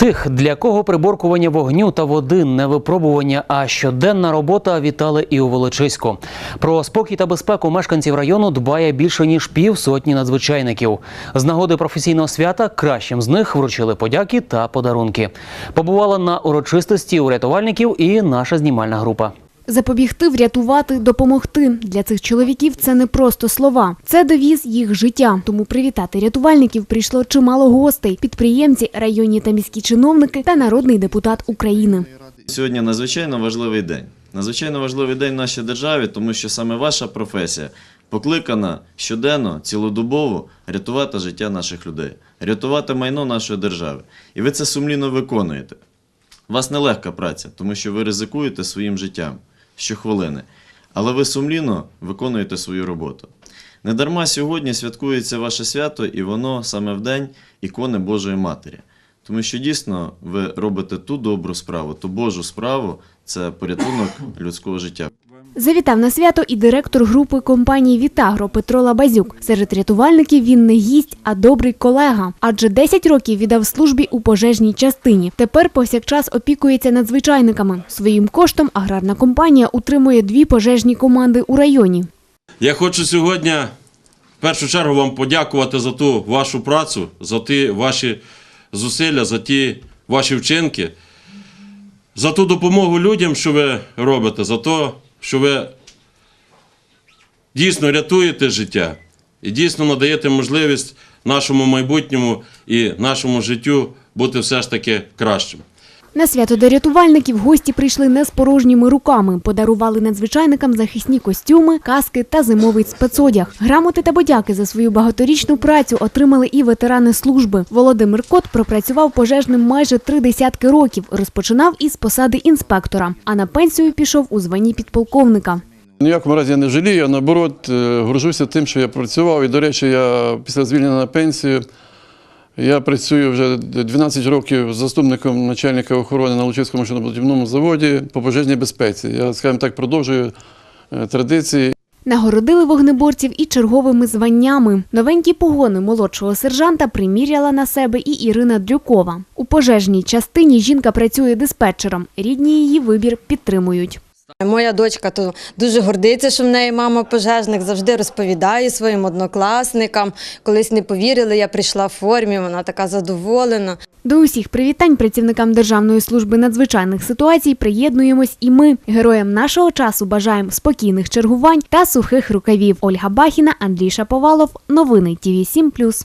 Тих, для кого приборкування вогню та води не випробування, а щоденна робота вітали і у Волочиську. Про спокій та безпеку мешканців району дбає більше ніж півсотні надзвичайників. З нагоди професійного свята кращим з них вручили подяки та подарунки. Побувала на урочистості у рятувальників і наша знімальна група. Запобігти, врятувати, допомогти. Для цих чоловіків це не просто слова. Це девіз їх життя. Тому привітати рятувальників прийшло чимало гостей, підприємці, районні та міські чиновники та народний депутат України. Сьогодні надзвичайно важливий день. Надзвичайно важливий день в нашій державі, тому що саме ваша професія покликана щоденно, цілодобово рятувати життя наших людей, рятувати майно нашої держави. І ви це сумлінно виконуєте. У вас нелегка праця, тому що ви ризикуєте своїм життям щохвилини. Але ви сумлінно виконуєте свою роботу. Недарма сьогодні святкується ваше свято, і воно саме в день ікони Божої Матері. Тому що дійсно ви робите ту добру справу, ту Божу справу це порятунок людського життя. Завітав на свято і директор групи компанії Вітагро Петро Лабазюк. Серед рятувальників він не гість, а добрий колега. Адже 10 років віддав службі у пожежній частині. Тепер повсякчас опікується надзвичайниками. Своїм коштом аграрна компанія утримує дві пожежні команди у районі. Я хочу сьогодні в першу чергу вам подякувати за ту вашу працю, за ті ваші зусилля, за ті ваші вчинки, за ту допомогу людям, що ви робите, за те, що ви дійсно рятуєте життя і дійсно надаєте можливість нашому майбутньому і нашому життю бути все ж таки кращим. На свято до рятувальників гості прийшли не з порожніми руками. Подарували надзвичайникам захисні костюми, каски та зимовий спецодяг. Грамоти та подяки за свою багаторічну працю отримали і ветерани служби. Володимир Кот пропрацював пожежним майже три десятки років. Розпочинав із посади інспектора, а на пенсію пішов у званні підполковника. Ніякому разі я не жалію, а наоборот, е, горжуся тим, що я працював. І, до речі, я після звільнення на пенсію я працюю вже 12 років заступником начальника охорони на Лучицькому машинобудівному заводі по пожежній безпеці. Я, скажімо так, продовжую е, традиції. Нагородили вогнеборців і черговими званнями. Новенькі погони молодшого сержанта приміряла на себе і Ірина Дрюкова. У пожежній частині жінка працює диспетчером. Рідні її вибір підтримують. Моя дочка то дуже гордиться, що в неї мама пожежник, завжди розповідає своїм однокласникам. Колись не повірили, я прийшла в формі, вона така задоволена. До усіх привітань працівникам Державної служби надзвичайних ситуацій приєднуємось і ми. Героям нашого часу бажаємо спокійних чергувань та сухих рукавів. Ольга Бахіна, Андрій Шаповалов. Новини ТІВІ 7+.